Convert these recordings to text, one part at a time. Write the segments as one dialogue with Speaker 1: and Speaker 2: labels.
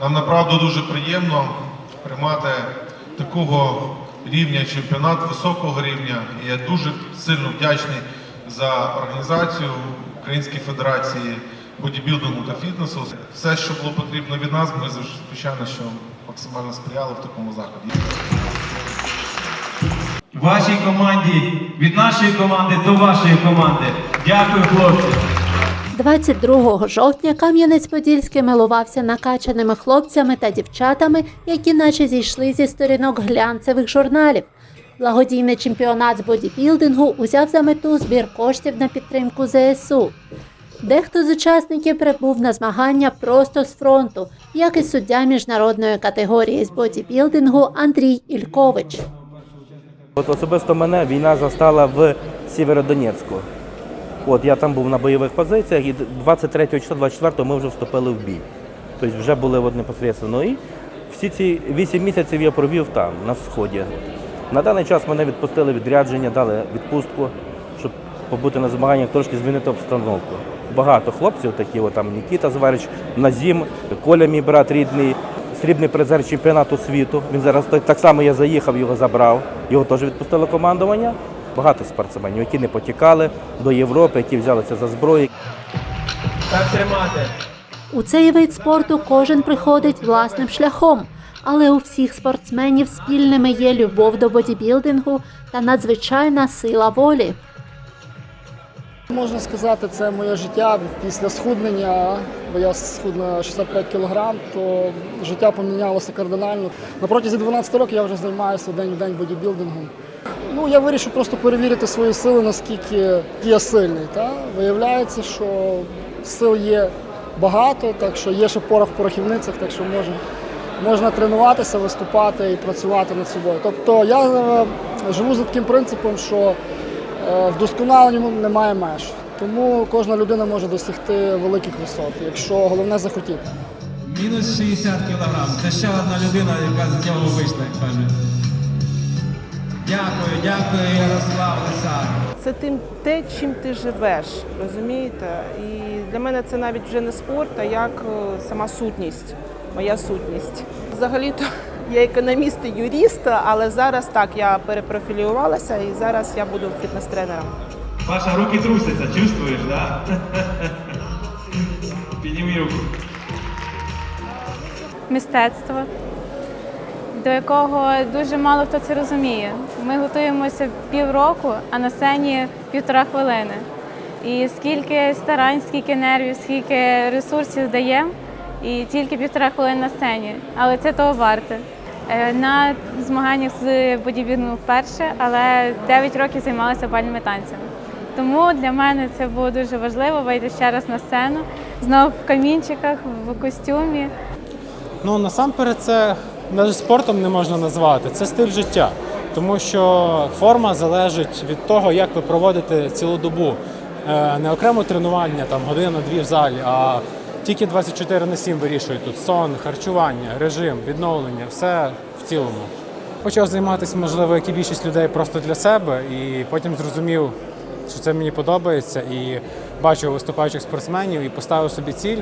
Speaker 1: Нам направду дуже приємно приймати такого рівня чемпіонат високого рівня. І я дуже сильно вдячний за організацію Української Федерації бодібілдингу та фітнесу. Все, що було потрібно від нас, ми звичайно, що максимально сприяли в такому заході.
Speaker 2: Вашій команді, від нашої команди до вашої команди. Дякую, хлопці.
Speaker 3: 22 жовтня Кам'янець-Подільський милувався накачаними хлопцями та дівчатами, які наче зійшли зі сторінок глянцевих журналів. Благодійний чемпіонат з бодібілдингу узяв за мету збір коштів на підтримку ЗСУ. Дехто з учасників прибув на змагання просто з фронту, як і суддя міжнародної категорії з бодібілдингу Андрій Ількович.
Speaker 4: От особисто мене війна застала в Сєвєродонецьку. От я там був на бойових позиціях, і 23 числа, 24 ми вже вступили в бій. Тобто вже були от непосередньо. І всі ці 8 місяців я провів там, на сході. На даний час мене відпустили відрядження, дали відпустку, щоб побути на змаганнях, трошки змінити обстановку. Багато хлопців, такі от, там Нікіта Зварич, Назім, Коля, мій брат рідний, срібний призер чемпіонату світу. Він зараз так- само я заїхав, його забрав. Його теж відпустило командування. Багато спортсменів, які не потікали до Європи, які взялися за зброю.
Speaker 2: Так тримати.
Speaker 3: У цей вид спорту кожен приходить власним шляхом, але у всіх спортсменів спільними є любов до бодібілдингу та надзвичайна сила волі.
Speaker 5: Можна сказати, це моє життя після схуднення, бо я схуд на 65 кг, то життя помінялося кардинально. На протязі 12 років я вже займаюся день в день бодібілдингом. Ну, я вирішив просто перевірити свої сили, наскільки я сильний. Та? Виявляється, що сил є багато, так що є ще порох в порохівницях, так що можна, можна тренуватися, виступати і працювати над собою. Тобто я е, живу за таким принципом, що Е, Вдосконаленню немає меж, тому кожна людина може досягти великих висот, якщо головне захотіти.
Speaker 2: Мінус 60 кілограм. Це ще одна людина, яка з нього вийшла, як кажуть. Дякую, дякую, Ярослав Лисак.
Speaker 6: Це тим те, чим ти живеш, розумієте? І для мене це навіть вже не спорт, а як е, сама сутність, моя сутність. Взагалі-то я економіст і юрист, але зараз так я перепрофілювалася і зараз я буду фітнес-тренером.
Speaker 2: Паша, руки трусяться, чувствуєш, да? Підніми руку.
Speaker 7: мистецтво, до якого дуже мало хто це розуміє. Ми готуємося півроку, а на сцені півтора хвилини. І скільки старань, скільки нервів, скільки ресурсів даємо, і тільки півтора хвилини на сцені. Але це того варте. Е, На змаганнях з бодібілдингу вперше, але 9 років займалася бальними танцями. Тому для мене це було дуже важливо вийти ще раз на сцену, знову в камінчиках, в костюмі.
Speaker 8: Ну насамперед, це навіть спортом не можна назвати, це стиль життя. Тому що форма залежить від того, як ви проводите цілу добу. Е, Не окремо тренування, там година-дві в залі, а тільки 24 на 7 вирішують тут сон, харчування, режим, відновлення, все в цілому. Почав займатися, можливо, як і більшість людей просто для себе, і потім зрозумів, що це мені подобається, і бачив виступаючих спортсменів і поставив собі ціль,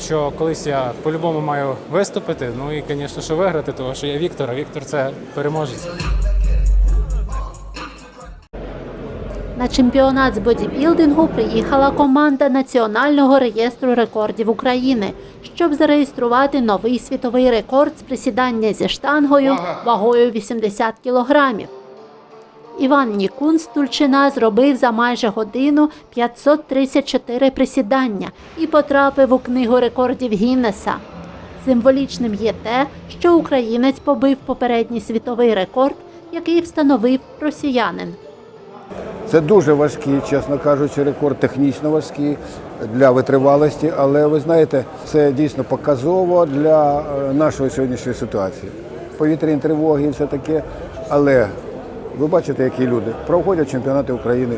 Speaker 8: що колись я по-любому маю виступити. Ну і, звісно, що виграти, тому що я Віктор, а Віктор це переможець.
Speaker 3: На чемпіонат з бодібілдингу приїхала команда Національного реєстру рекордів України, щоб зареєструвати новий світовий рекорд з присідання зі штангою вагою 80 кілограмів. Іван Нікун з Тульчина зробив за майже годину 534 присідання і потрапив у книгу рекордів Гіннеса. Символічним є те, що українець побив попередній світовий рекорд, який встановив росіянин.
Speaker 9: Це дуже важкий, чесно кажучи, рекорд технічно важкий для витривалості, але ви знаєте, це дійсно показово для е, нашої сьогоднішньої ситуації. Повітряні тривоги і все таке. Але ви бачите, які люди проходять чемпіонати України,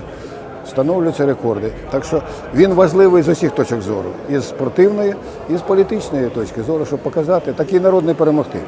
Speaker 9: встановлюються рекорди. Так що він важливий з усіх точок зору, і з спортивної, і з політичної точки зору, щоб показати такий народ не перемогти.